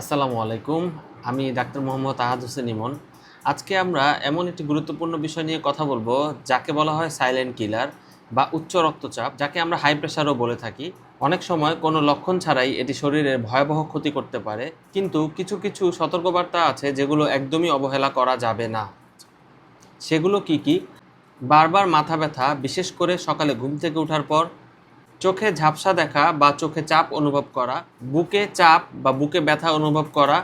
আসসালামু আলাইকুম। আমি ডাক্তার মোহাম্মদ আহাদ হোসেন ইমন। আজকে আমরা এমন একটি গুরুত্বপূর্ণ বিষয় নিয়ে কথা বলব, যাকে বলা হয় সাইলেন্ট কিলার বা উচ্চ রক্তচাপ, যাকে আমরা হাই প্রেশারও বলে থাকি। অনেক সময় কোনো লক্ষণ ছাড়াই এটি শরীরের ভয়াবহ ক্ষতি করতে পারে, কিন্তু কিছু কিছু সতর্কবার্তা আছে যেগুলো একদমই অবহেলা করা যাবে না। সেগুলো কি কি? বারবার মাথা ব্যথা, বিশেষ করে সকালে ঘুম থেকে ওঠার পর চোখে ঝাপসা দেখা বা চোখে চাপ অনুভব করা বুকে চাপ বা বুকে ব্যথা অনুভব করা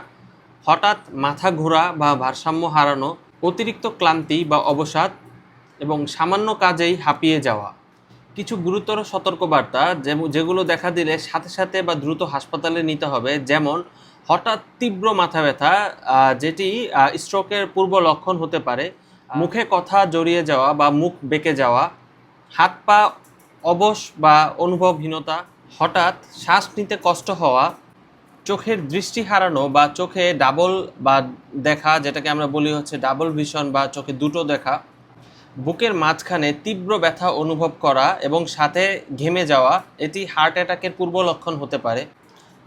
হঠাৎ মাথা ঘোরা বা ভারসাম্য হারানো অতিরিক্ত ক্লান্তি বা অবসাদ এবং সামান্য কাজেই হাঁপিয়ে যাওয়া। কিছু গুরুতর সতর্কবার্তা যেগুলো দেখা দিলে সাথে সাথে বা দ্রুত হাসপাতালে নিতে হবে যেমন হঠাৎ তীব্র মাথা ব্যথা যেটি স্ট্রোকের পূর্ব লক্ষণ হতে পারে মুখে কথা জড়িয়ে যাওয়া বা মুখ বেঁকে যাওয়া হাত পা অবশ বা অনুভবহীনতা হঠাৎ শ্বাস নিতে কষ্ট হওয়া, চোখের দৃষ্টি হারানো বা চোখে ডাবল বা দেখা, যেটাকে আমরা বলি হচ্ছে ডাবল ভিশন বা চোখে দুটো দেখা, বুকের মাঝখানে তীব্র ব্যথা অনুভব করা এবং সাথে ঘেমে যাওয়া, এটি হার্ট অ্যাটাকের পূর্ব লক্ষণ হতে পারে।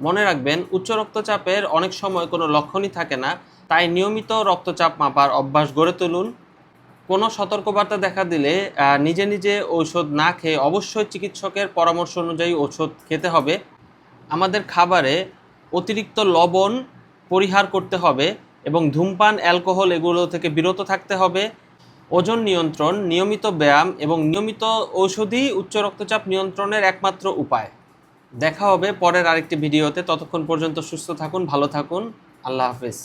মনে রাখবেন, উচ্চ রক্তচাপের অনেক সময় কোনো লক্ষণই থাকে না, তাই নিয়মিত রক্তচাপ মাপার অভ্যাস গড়ে তুলুন। কোনো সতর্কবার্তা দেখা দিলে নিজে নিজে ঔষধ না খেয়ে অবশ্যই চিকিৎসকের পরামর্শ অনুযায়ী ওষুধ খেতে হবে। আমাদের খাবারে অতিরিক্ত লবণ পরিহার করতে হবে এবং ধূমপান, অ্যালকোহল এগুলো থেকে বিরত থাকতে হবে। ওজন নিয়ন্ত্রণ, নিয়মিত ব্যায়াম এবং নিয়মিত ঔষধি উচ্চ রক্তচাপ নিয়ন্ত্রণের একমাত্র উপায়। দেখা হবে পরের আরেকটি ভিডিওতে। ততক্ষণ পর্যন্ত সুস্থ থাকুন, ভালো থাকুন। আল্লাহ হাফেজ।